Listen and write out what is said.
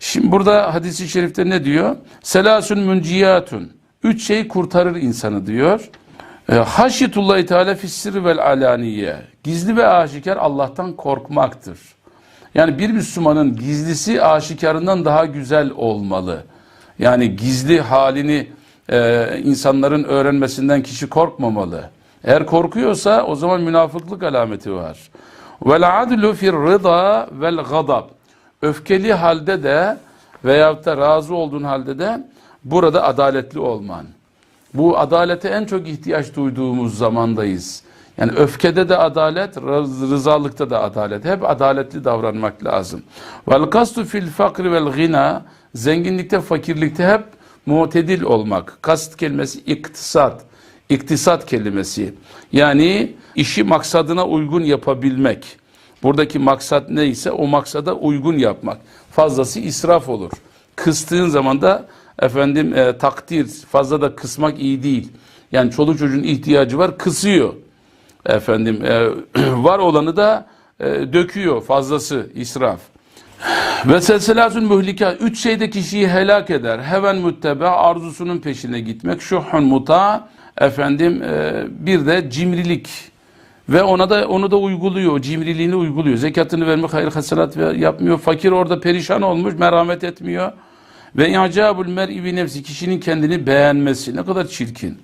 Şimdi burada hadisi şerifte ne diyor? Selasun münciyatun. Üç şey kurtarır insanı diyor. E, Haşyetullahi Teala fissiri vel alaniye. Gizli ve aşikar Allah'tan korkmaktır. Yani bir Müslümanın gizlisi aşikarından daha güzel olmalı. Yani gizli halini e, insanların öğrenmesinden kişi korkmamalı. Eğer korkuyorsa o zaman münafıklık alameti var. Vel adlu fir rıda vel gadab. Öfkeli halde de veyahut da razı olduğun halde de burada adaletli olman. Bu adalete en çok ihtiyaç duyduğumuz zamandayız. Yani öfkede de adalet, rız- rızalıkta da adalet. Hep adaletli davranmak lazım. Vel kastu fil fakri. Zenginlikte, fakirlikte hep mutedil olmak. Kast kelimesi iktisat. İktisat kelimesi. Yani işi maksadına uygun yapabilmek. Buradaki maksat neyse o maksada uygun yapmak. Fazlası israf olur. Kıstığın zaman da efendim e, takdir fazla da kısmak iyi değil. Yani çoluk çocuğun ihtiyacı var kısıyor. Efendim e, var olanı da e, döküyor fazlası israf. Ve selselatun mühlika üç şeyde kişiyi helak eder. Heven müttebe arzusunun peşine gitmek. Şuhun muta efendim e, bir de cimrilik ve ona da onu da uyguluyor. Cimriliğini uyguluyor. Zekatını vermek hayır hasenat yapmıyor. Fakir orada perişan olmuş, merhamet etmiyor. Ve i'cabul mer'i bi nefsi kişinin kendini beğenmesi ne kadar çirkin.